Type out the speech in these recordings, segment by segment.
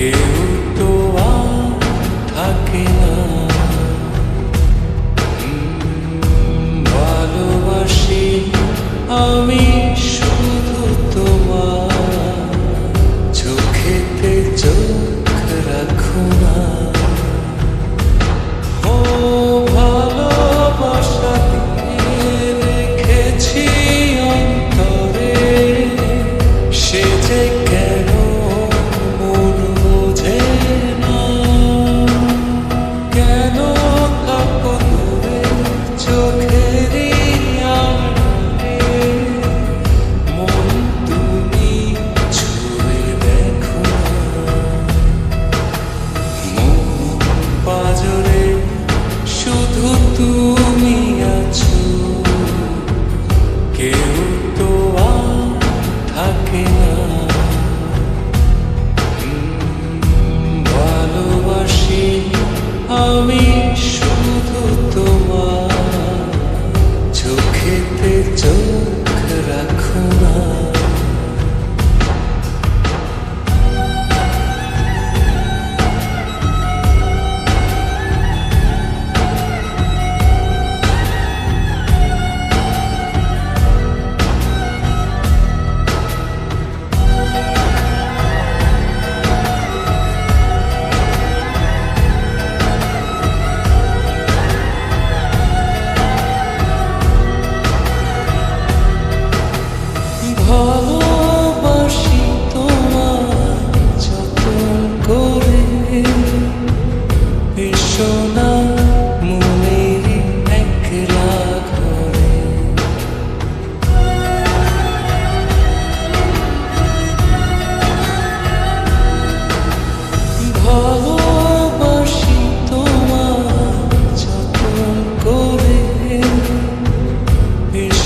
কেউ তো আর থাকে না। ভালোবাসি আমি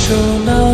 手拿